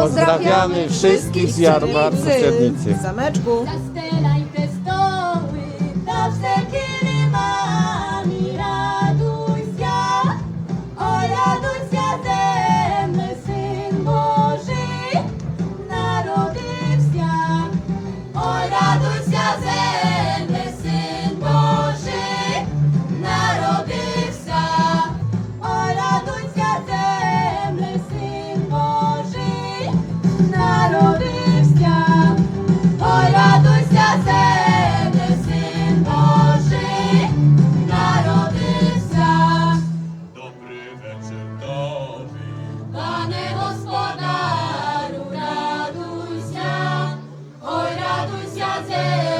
Pozdrawiamy wszystkich z jarmarku w Czernicy. W zameczku. আছে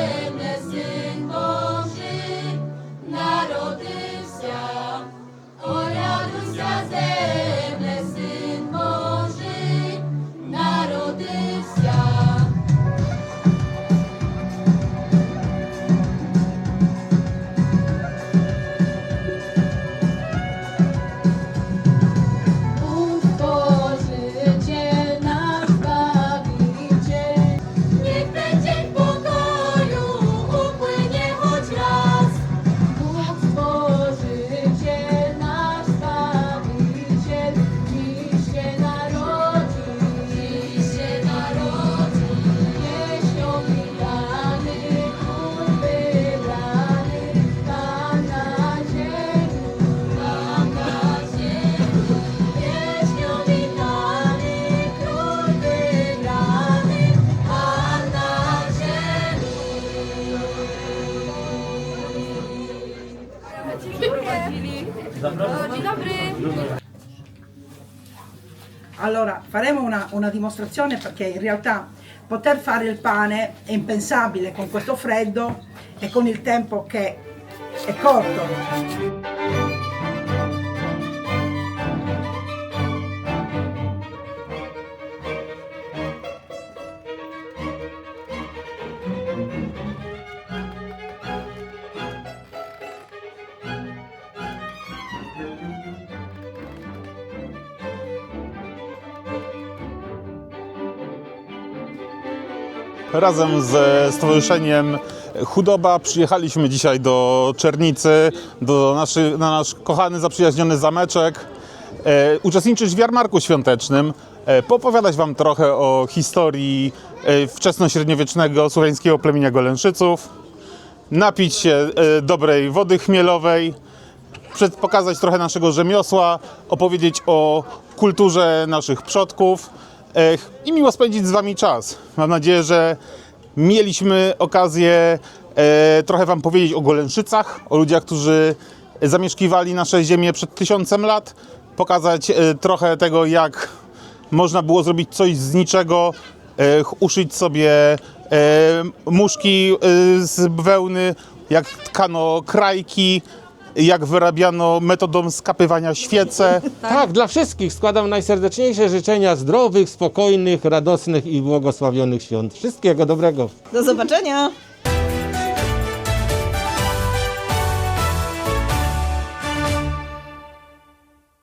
Allora, faremo una, una dimostrazione perché in realtà poter fare il pane è impensabile con questo freddo e con il tempo che è corto. Razem ze Stowarzyszeniem Chudoba przyjechaliśmy dzisiaj do Czernicy, do naszy, na nasz kochany, zaprzyjaźniony zameczek, e, uczestniczyć w jarmarku świątecznym, e, poopowiadać Wam trochę o historii e, wczesnośredniowiecznego słowiańskiego plemienia Golęszyców, napić się e, dobrej wody chmielowej, pokazać trochę naszego rzemiosła, opowiedzieć o kulturze naszych przodków i miło spędzić z Wami czas. Mam nadzieję, że mieliśmy okazję e, trochę Wam powiedzieć o Golęszycach, o ludziach, którzy zamieszkiwali nasze ziemię przed tysiącem lat, pokazać e, trochę tego, jak można było zrobić coś z niczego, uszyć sobie e, muszki z wełny, jak tkano krajki, jak wyrabiano metodą skapywania świece. Tak, dla wszystkich składam najserdeczniejsze życzenia zdrowych, spokojnych, radosnych i błogosławionych świąt. Wszystkiego dobrego. Do zobaczenia!